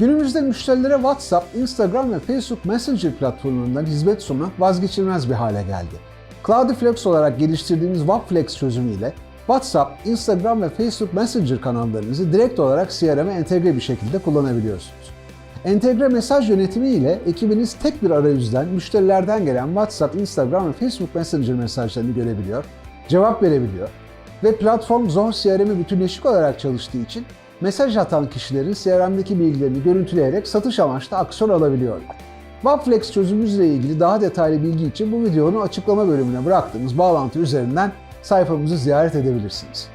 Günümüzde müşterilere WhatsApp, Instagram ve Facebook Messenger platformlarından hizmet sunmak vazgeçilmez bir hale geldi. Cloudiflex olarak geliştirdiğimiz Webflex çözümüyle WhatsApp, Instagram ve Facebook Messenger kanallarınızı direkt olarak CRM'e entegre bir şekilde kullanabiliyorsunuz. Entegre mesaj yönetimi ile ekibiniz tek bir arayüzden müşterilerden gelen WhatsApp, Instagram ve Facebook Messenger mesajlarını görebiliyor, cevap verebiliyor ve platform Zoho CRM'i bütünleşik olarak çalıştığı için mesaj atan kişilerin CRM'deki bilgilerini görüntüleyerek satış amaçlı aksiyon alabiliyorlar. Webflex çözümümüzle ilgili daha detaylı bilgi için bu videonun açıklama bölümüne bıraktığımız bağlantı üzerinden sayfamızı ziyaret edebilirsiniz.